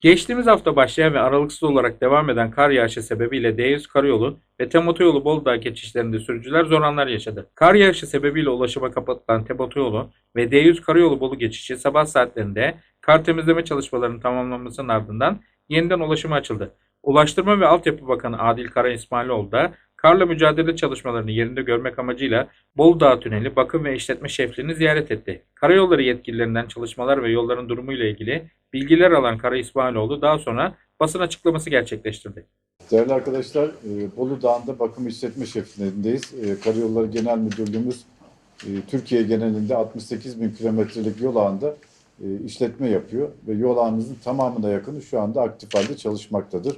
Geçtiğimiz hafta başlayan ve aralıksız olarak devam eden kar yağışı sebebiyle D100 karayolu ve TEM otoyolu Bolu geçişlerinde sürücüler zor anlar yaşadı. Kar yağışı sebebiyle ulaşıma kapatılan TEM otoyolu ve D100 karayolu Bolu geçişi sabah saatlerinde kar temizleme çalışmalarının tamamlanmasının ardından yeniden ulaşıma açıldı. Ulaştırma ve Altyapı Bakanı Adil Kara İsmailoğlu da karla mücadele çalışmalarını yerinde görmek amacıyla Bolu Dağı Tüneli bakım ve işletme şefliğini ziyaret etti. Karayolları yetkililerinden çalışmalar ve yolların durumuyla ilgili bilgiler alan Kara İsmailoğlu daha sonra basın açıklaması gerçekleştirdi. Değerli arkadaşlar, e, Bolu Dağı'nda bakım işletme şefliğindeyiz. E, Karayolları Genel Müdürlüğümüz e, Türkiye genelinde 68 bin kilometrelik yol ağında işletme yapıyor ve yol ağımızın tamamına yakını şu anda aktif halde çalışmaktadır.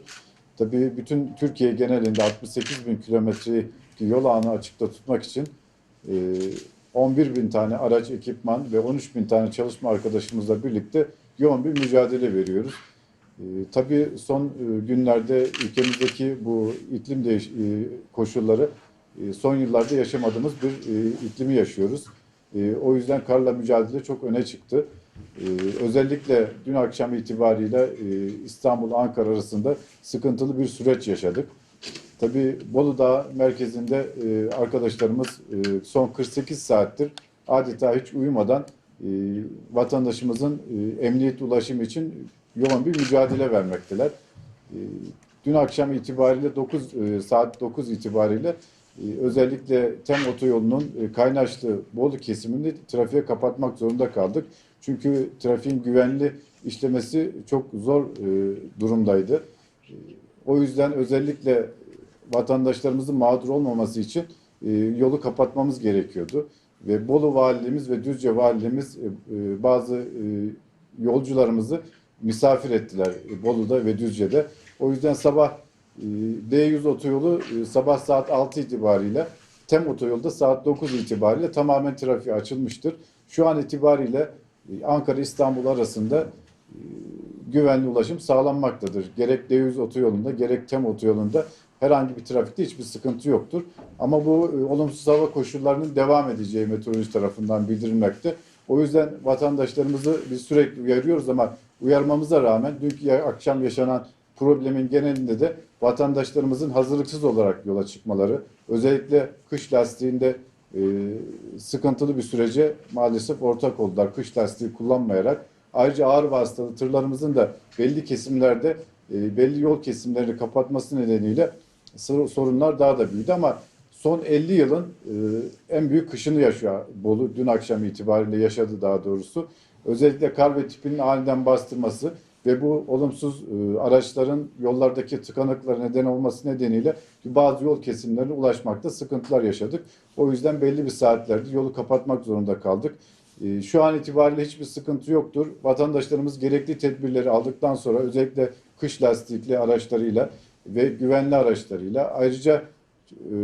Tabii bütün Türkiye genelinde 68 bin kilometreyi yol ağını açıkta tutmak için e, 11 bin tane araç, ekipman ve 13 bin tane çalışma arkadaşımızla birlikte yoğun bir mücadele veriyoruz. E, tabii son e, günlerde ülkemizdeki bu iklim değiş e, koşulları e, son yıllarda yaşamadığımız bir e, iklimi yaşıyoruz. E, o yüzden karla mücadele çok öne çıktı. E, özellikle dün akşam itibariyle e, İstanbul-Ankara arasında sıkıntılı bir süreç yaşadık. Tabii Bolu Dağı merkezinde e, arkadaşlarımız e, son 48 saattir adeta hiç uyumadan vatandaşımızın emniyet ulaşımı için yoğun bir mücadele vermekteler. Dün akşam itibariyle 9 e, saat 9 itibariyle özellikle TEM otoyolunun Kaynaşlı Bolu kesimini trafiğe kapatmak zorunda kaldık. Çünkü trafiğin güvenli işlemesi çok zor e, durumdaydı. E, o yüzden özellikle vatandaşlarımızın mağdur olmaması için e, yolu kapatmamız gerekiyordu. Ve Bolu Valiliğimiz ve Düzce Valiliğimiz bazı yolcularımızı misafir ettiler Bolu'da ve Düzce'de. O yüzden sabah e, D100 otoyolu sabah saat 6 itibariyle TEM otoyolda saat 9 itibariyle tamamen trafiğe açılmıştır. Şu an itibariyle Ankara-İstanbul arasında e, güvenli ulaşım sağlanmaktadır. Gerek D100 otoyolunda gerek TEM otoyolunda herhangi bir trafikte hiçbir sıkıntı yoktur. Ama bu e, olumsuz hava koşullarının devam edeceği meteoroloji tarafından bildirilmekte. O yüzden vatandaşlarımızı biz sürekli uyarıyoruz ama uyarmamıza rağmen dünkü akşam yaşanan problemin genelinde de vatandaşlarımızın hazırlıksız olarak yola çıkmaları, özellikle kış lastiğinde e, sıkıntılı bir sürece maalesef ortak oldular. Kış lastiği kullanmayarak. Ayrıca ağır vasıtalı tırlarımızın da belli kesimlerde e, belli yol kesimlerini kapatması nedeniyle sor- sorunlar daha da büyüdü ama son 50 yılın e, en büyük kışını yaşıyor Bolu. Dün akşam itibariyle yaşadı daha doğrusu. Özellikle kar ve tipinin aniden bastırması ve bu olumsuz e, araçların yollardaki tıkanıklara neden olması nedeniyle bazı yol kesimlerine ulaşmakta sıkıntılar yaşadık. O yüzden belli bir saatlerde yolu kapatmak zorunda kaldık. E, Şu an itibariyle hiçbir sıkıntı yoktur. Vatandaşlarımız gerekli tedbirleri aldıktan sonra özellikle kış lastikli araçlarıyla ve güvenli araçlarıyla ayrıca e,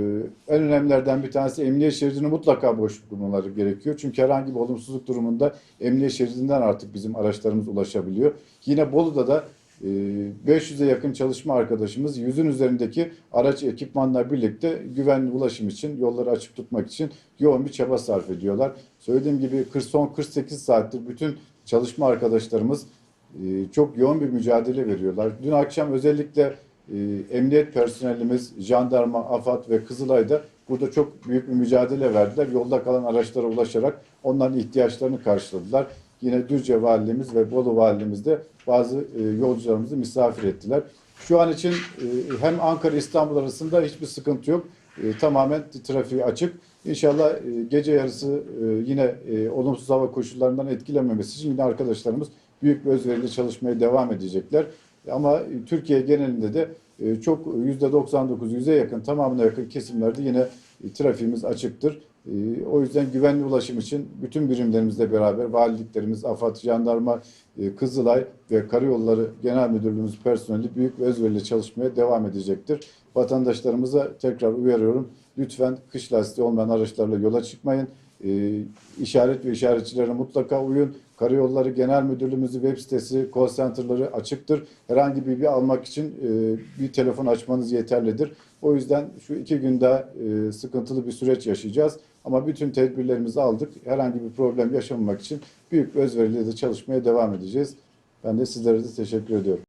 en önemlilerden bir tanesi emniyet şeridini mutlaka boş bulmaları gerekiyor. Çünkü herhangi bir olumsuzluk durumunda emniyet şeridinden artık bizim araçlarımız ulaşabiliyor. Yine Bolu'da da e, 500'e yakın çalışma arkadaşımız yüzün üzerindeki araç ekipmanla birlikte güvenli ulaşım için, yolları açık tutmak için yoğun bir çaba sarf ediyorlar. Söylediğim gibi 40 son 48 saattir bütün çalışma arkadaşlarımız e, çok yoğun bir mücadele veriyorlar. Dün akşam özellikle e, emniyet personelimiz, jandarma, AFAD ve Kızılay'da burada çok büyük bir mücadele verdiler. Yolda kalan araçlara ulaşarak onların ihtiyaçlarını karşıladılar. Yine Düzce Valiliğimiz ve Bolu Valiliğimiz de bazı e, yolcularımızı misafir ettiler. Şu an için e, hem Ankara İstanbul arasında hiçbir sıkıntı yok. E, tamamen trafiği açık. İnşallah e, gece yarısı e, yine e, olumsuz hava koşullarından etkilenmemesi için yine arkadaşlarımız büyük bir özveriyle çalışmaya devam edecekler. Ama Türkiye genelinde de e, çok %99, yüze yakın, tamamına yakın kesimlerde yine e, trafiğimiz açıktır. E, O yüzden güvenli ulaşım için bütün birimlerimizle beraber valiliklerimiz, AFAD, Jandarma, e, Kızılay ve Karayolları Genel Müdürlüğümüz personeli büyük ve özveriyle çalışmaya devam edecektir. Vatandaşlarımıza tekrar uyarıyorum. Lütfen kış lastiği olmayan araçlarla yola çıkmayın. E, işaret ve işaretçilere mutlaka uyun. Karayolları Genel Müdürlüğümüzün web sitesi, call center'ları açıktır. Herhangi bir bilgi almak için e, bir telefon açmanız yeterlidir. O yüzden şu iki gün daha e, sıkıntılı bir süreç yaşayacağız. Ama bütün tedbirlerimizi aldık. Herhangi bir problem yaşamamak için büyük özveriyle de çalışmaya devam edeceğiz. Ben de sizlere de teşekkür ediyorum.